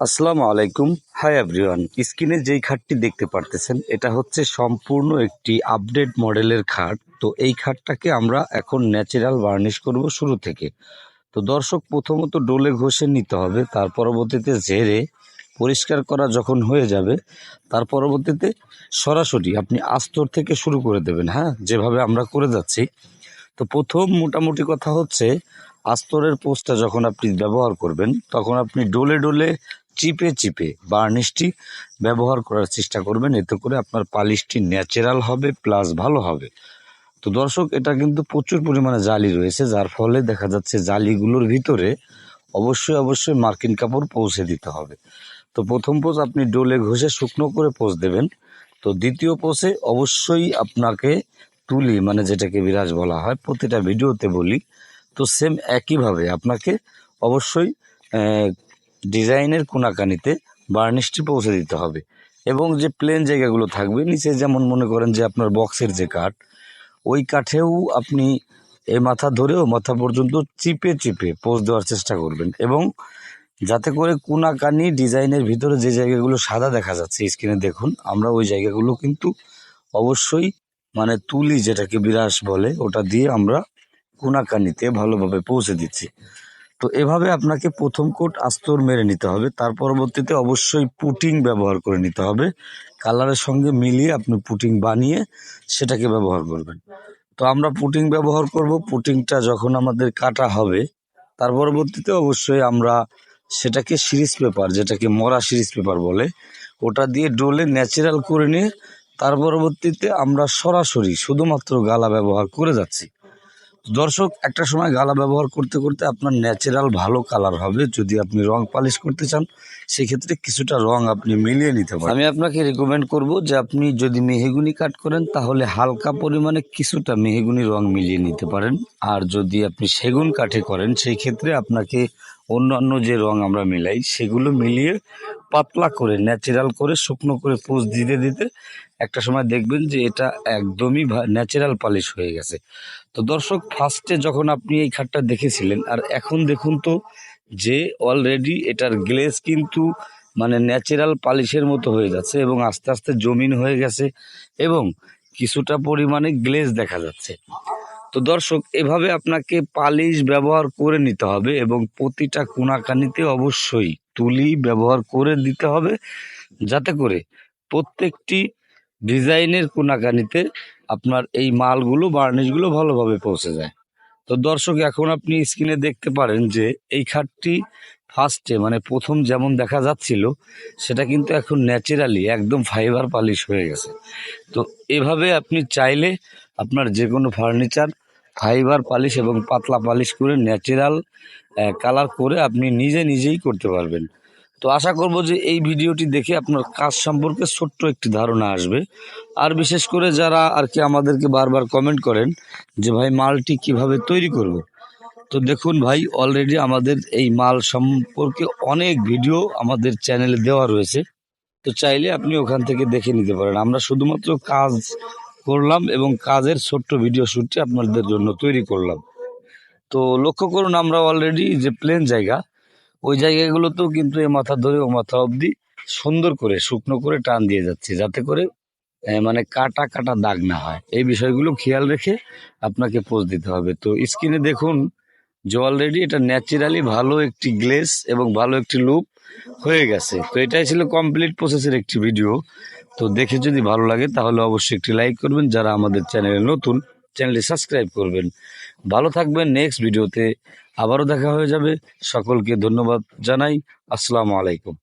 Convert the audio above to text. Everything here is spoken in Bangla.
আসসালামু আলাইকুম। হাই এভরিওয়ান স্ক্রিনে যেই খাটটি দেখতে পারতেছেন, এটা হচ্ছে সম্পূর্ণ একটি আপডেট মডেলের খাট। তো এই খাটটাকে আমরা এখন ন্যাচারাল বার্নিশ করব শুরু থেকে। তো দর্শক, প্রথমত ডোলে ঘষে নিতে হবে, তার পরবর্তীতে ঝেড়ে পরিষ্কার করা যখন হয়ে যাবে, তার পরবর্তীতে সরাসরি আপনি আস্তর থেকে শুরু করে দেবেন হ্যাঁ? যেভাবে আমরা করে যাচ্ছি। তো প্রথম মোটামুটি কথা হচ্ছে, আস্তরের পোস্টটা যখন আপনি ব্যবহার করবেন, তখন আপনি ডোলে ডোলে চিপে চিপে বার্নিশটি ব্যবহার করার চেষ্টা করবেন। এতে করে আপনার পালিশটি ন্যাচারাল হবে, প্লাস ভালো হবে। তো দর্শক, এটা কিন্তু প্রচুর পরিমাণে জালি রয়েছে, যার ফলে দেখা যাচ্ছে জালিগুলোর ভিতরে অবশ্যই অবশ্যই মার্কিন কাপড় পৌঁছে দিতে হবে। তো প্রথম পোজ আপনি ডোলে ঘষে শুকনো করে পোজ দেবেন। তো দ্বিতীয় পোষে অবশ্যই আপনাকে তুলি মানে যেটাকে বিরাজ বলা হয়, প্রতিটা ভিডিওতে বলি। তো সেম একইভাবে আপনাকে অবশ্যই ডিজাইনের কোনাকানিতে বার্নিশটি পৌঁছে দিতে হবে। এবং যে প্লেন জায়গাগুলো থাকবে, নিচে যেমন মনে করেন যে আপনার বক্সের যে কাঠ, ওই কাঠেও আপনি এই মাথা ধরেও মাথা পর্যন্ত চিপে চিপে পোজ দেওয়ার চেষ্টা করবেন। এবং যাতে করে কোনাকানি ডিজাইনের ভিতরে যে জায়গাগুলো সাদা দেখা যাচ্ছে স্ক্রিনে দেখুন, আমরা ওই জায়গাগুলো কিন্তু অবশ্যই মানে তুলি যেটাকে বিরাস বলে, ওটা দিয়ে আমরা কোনাকানিতে ভালোভাবে পৌঁছে দিচ্ছি। তো এভাবে আপনাকে প্রথম কোট আস্তর মেরে নিতে হবে। তার পরবর্তীতে অবশ্যই পুটিং ব্যবহার করে নিতে হবে। কালারের সঙ্গে মিলিয়ে আপনি পুটিং বানিয়ে সেটাকে ব্যবহার করবেন। তো আমরা পুটিং ব্যবহার করব। পুটিংটা যখন আমাদের কাটা হবে, তার পরবর্তীতে অবশ্যই আমরা সেটাকে সিরিজ পেপার, যেটাকে মরা সিরিজ পেপার বলে, ওটা দিয়ে ডোলে ন্যাচারাল করে নিয়ে, তার পরবর্তীতে আমরা সরাসরি শুধুমাত্র গালা ব্যবহার করে যাচ্ছি। দর্শক, একটা সময় গালা ব্যবহার করতে করতে আপনার ন্যাচারাল ভালো কালার হবে। যদি আপনি রং পালিশ করতে চান, সেক্ষেত্রে কিছুটা রং আপনি মিলিয়ে নিতে পারেন। আমি আপনাকে রেকমেন্ড করব যে আপনি যদি মেহেগুনি কাট করেন, তাহলে হালকা পরিমাণে কিছুটা মেহেগুনি রং মিলিয়ে নিতে পারেন। আর যদি আপনি সেগুন কাঠে করেন সেই ক্ষেত্রে আপনাকে অন্যান্য যে রং আমরা মিলাই, সেগুলো মিলিয়ে পাতলা করে ন্যাচারাল করে, শুকনো করে, পোজ দিতে দিতে একটা সময় দেখবেন যে এটা একদমই ন্যাচারাল পালিশ হয়ে গেছে। তো দর্শক ফার্স্টে যখন আপনি এই খাটটা দেখেছিলেন, আর এখন দেখুন তো যে অলরেডি এটার গ্লেজ কিন্তু মানে ন্যাচারাল পালিশের মতো হয়ে যাচ্ছে এবং আস্তে আস্তে জমিন হয়ে গেছে এবং কিছুটা পরিমাণে গ্লেজ দেখা যাচ্ছে। তো দর্শক, এভাবে আপনাকে পালিশ ব্যবহার করে নিতে হবে এবং প্রতিটা কোনাকানিতে অবশ্যই তুলি ব্যবহার করে দিতে হবে যাতে করে প্রত্যেকটি ডিজাইনের কোনাকানিতে আপনার এই মালগুলো, বার্নিশগুলো ভালোভাবে পৌঁছে যায়। তো দর্শক, এখন আপনি স্ক্রিনে দেখতে পারেন যে এই খাটটি ফার্স্টে মানে প্রথম যেমন দেখা যাচ্ছিল, সেটা কিন্তু এখন ন্যাচারালি একদম ফাইবার পালিশ হয়ে গেছে। তো এভাবে আপনি চাইলে আপনার যে কোনো ফার্নিচার ফাইবার পালিশ এবং পাতলা পালিশ করে ন্যাচারাল কালার করে আপনি নিজে নিজেই করতে পারবেন। তো আশা করব যে এই ভিডিওটি দেখে আপনার কাজ সম্পর্কে ছোট্ট একটি ধারণা আসবে। আর বিশেষ করে যারা আর কি আমাদেরকে বারবার কমেন্ট করেন যে, ভাই, মালটি কীভাবে তৈরি করব? তো দেখুন ভাই অলরেডি আমাদের এই মাল সম্পর্কে অনেক ভিডিও আমাদের চ্যানেলে দেওয়া রয়েছে। তো চাইলে আপনি ওখান থেকে দেখে নিতে পারেন। আমরা শুধুমাত্র কাজ করলাম এবং কাজের ছোট্ট ভিডিও শ্যুটটি আপনাদের জন্য তৈরি করলাম। তো লক্ষ্য করুন, আমরা অলরেডি যে প্লেন জায়গা, ওই জায়গাগুলোতেও কিন্তু এ মাথা ধরে ও মাথা অবধি সুন্দর করে, শুকনো করে টান দিয়ে যাচ্ছে, যাতে করে মানে কাটা কাটা দাগ না হয়। এই বিষয়গুলো খেয়াল রেখে আপনাকে পোজ দিতে হবে। তো স্ক্রিনে দেখুন, যে অলরেডি এটা ন্যাচারালি ভালো একটি গ্লেস এবং ভালো একটি লুক হয়ে গেছে। তো এটাই ছিল কমপ্লিট প্রসেসের একটি ভিডিও তো দেখে যদি ভালো লাগে, তাহলে অবশ্যই একটি লাইক করবেন। যারা আমাদের চ্যানেলে নতুন চ্যানেলটি সাবস্ক্রাইব করবেন। ভালো থাকবেন। নেক্সট ভিডিওতে আবারও দেখা হয়ে যাবে। সকলকে ধন্যবাদ জানাই। আসসালামু আলাইকুম।